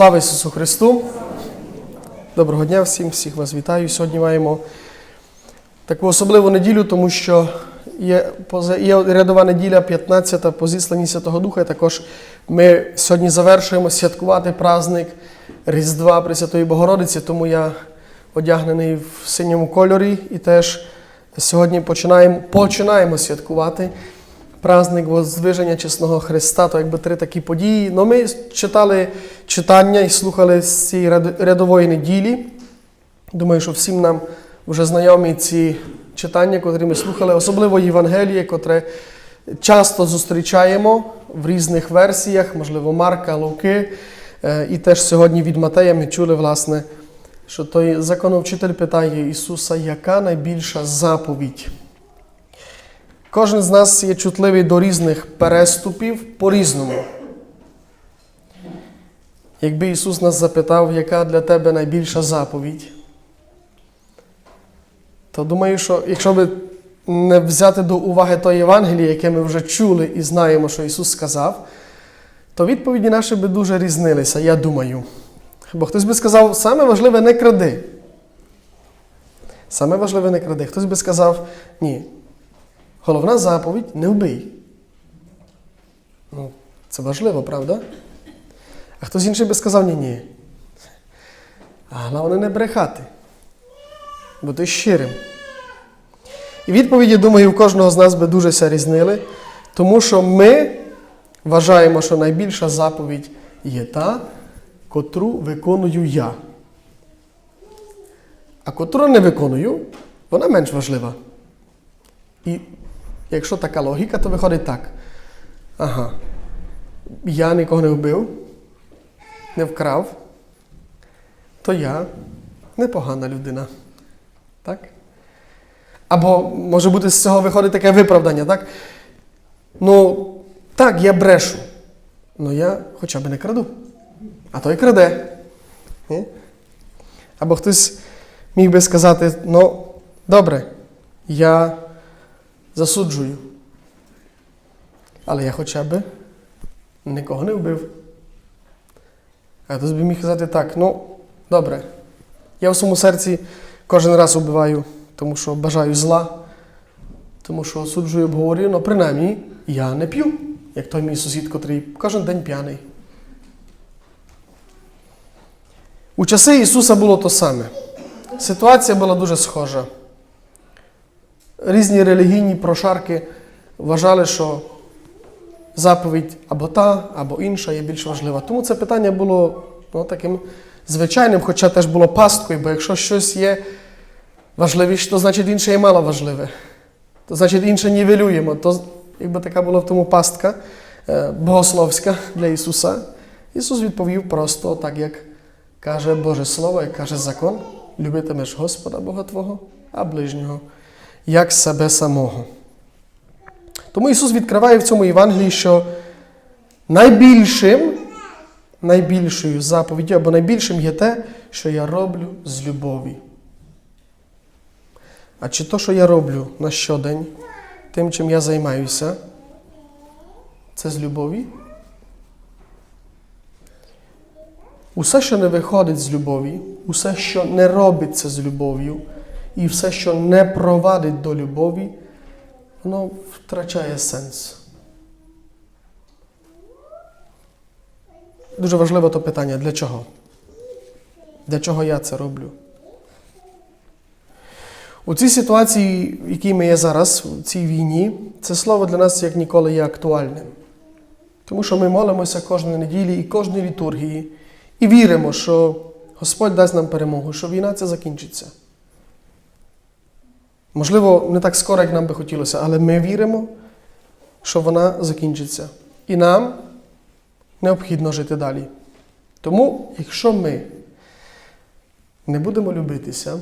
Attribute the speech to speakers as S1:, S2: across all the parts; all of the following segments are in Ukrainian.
S1: Слава Ісусу Христу! Доброго дня всім, всіх вас вітаю. Сьогодні маємо таку особливу неділю, тому що є, є рядова неділя, 15 по зісланні Святого Духа. І також ми сьогодні завершуємо святкувати праздник Різдва Пресвятої Богородиці, тому я одягнений в синьому кольорі і теж сьогодні починаємо, починаємо святкувати праздник Воздвиження Чесного Христа, то якби три такі події. Ну, ми читали читання і слухали з цієї рядової неділі. Думаю, що всім нам вже знайомі ці читання, котрі ми слухали, особливо Євангеліє, котре часто зустрічаємо в різних версіях, можливо, Марка, Луки. Е, І теж сьогодні від Матея ми чули, власне, що той законовчитель питає Ісуса, яка найбільша заповідь? Кожен з нас є чутливий до різних переступів по-різному. Якби Ісус нас запитав, яка для тебе найбільша заповідь, то думаю, що якщо би не взяти до уваги той Євангеліє, яке ми вже чули і знаємо, що Ісус сказав, то відповіді наші би дуже різнилися, я думаю. Бо хтось би сказав, саме важливе не кради. Саме важливе не кради. Хтось би сказав, ні, Головна заповідь не вбий. Ну, це важливо, правда? А хтось інший би сказав ні ні. А головне не брехати. Бути щирим. І відповіді, думаю, у кожного з нас би дуже різнили, тому що ми вважаємо, що найбільша заповідь є та, котру виконую я. А котру не виконую, вона менш важлива. І якщо така логіка, то виходить так. Ага. Я нікого не вбив, не вкрав, то я непогана людина. Так? Або може бути з цього виходить таке виправдання, так? Ну, так, я брешу. Ну я хоча б не краду. А той краде. Ні? Або хтось міг би сказати, ну, добре, я засуджую. Але я хоча б нікого не вбив. Хтось би міг сказати так, ну, добре, я в своєму серці кожен раз убиваю, тому що бажаю зла, тому що осуджую, обговорюю, але принаймні я не п'ю, як той мій сусід, котрий кожен день п'яний. У часи Ісуса було то саме. Ситуація була дуже схожа різні релігійні прошарки вважали, що заповідь або та, або інша є більш важлива. Тому це питання було ну, таким звичайним, хоча теж було пасткою, бо якщо щось є важливіше, то значить інше є мало важливе. То значить інше нівелюємо. То якби така була в тому пастка е, богословська для Ісуса. Ісус відповів просто так, як каже Боже Слово, як каже закон, любитимеш Господа Бога Твого, а ближнього як себе самого. Тому Ісус відкриває в цьому Євангелії, що найбільшим, найбільшою заповіддю або найбільшим є те, що я роблю з любові. А чи то, що я роблю на щодень, тим, чим я займаюся, це з любові? Усе, що не виходить з любові, усе, що не робиться з любов'ю, і все, що не провадить до любові, воно втрачає сенс. Дуже важливе то питання, для чого? Для чого я це роблю? У цій ситуації, в якій ми є зараз, у цій війні, це слово для нас як ніколи є актуальним. Тому що ми молимося кожної неділі і кожної літургії і віримо, що Господь дасть нам перемогу, що війна ця закінчиться. Можливо, не так скоро, як нам би хотілося, але ми віримо, що вона закінчиться. І нам необхідно жити далі. Тому, якщо ми не будемо любитися,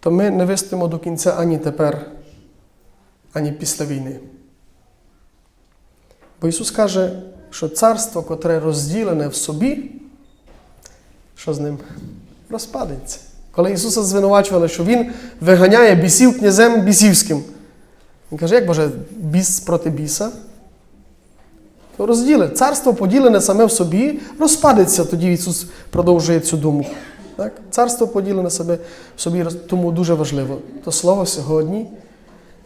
S1: то ми не вистимо до кінця ані тепер, ані після війни. Бо Ісус каже, що царство, котре розділене в собі, що з ним розпадеться. Коли Ісуса звинувачували, що Він виганяє бісів князем бісівським. Він каже, як може біс проти біса? Розділи. Царство поділене саме в собі, розпадеться, тоді Ісус продовжує цю думку. Так? Царство поділене себе в собі, тому дуже важливо. То слово сьогодні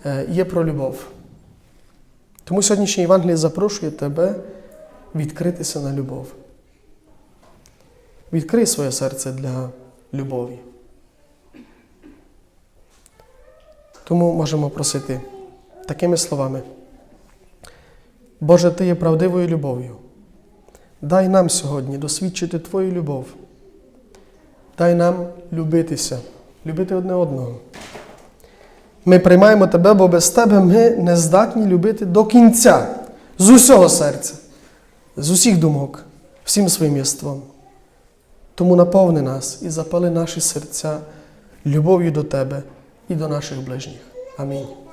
S1: е, є про любов. Тому сьогоднішнє Євангеліє запрошує тебе відкритися на любов. Відкрий своє серце для любові. Тому можемо просити такими словами. Боже, Ти є правдивою любов'ю. Дай нам сьогодні досвідчити Твою любов. Дай нам любитися, любити одне одного. Ми приймаємо Тебе, бо без Тебе ми не здатні любити до кінця, з усього серця, з усіх думок, всім своїм єством. Тому наповни нас і запали наші серця любов'ю до Тебе і до наших ближніх. Амінь.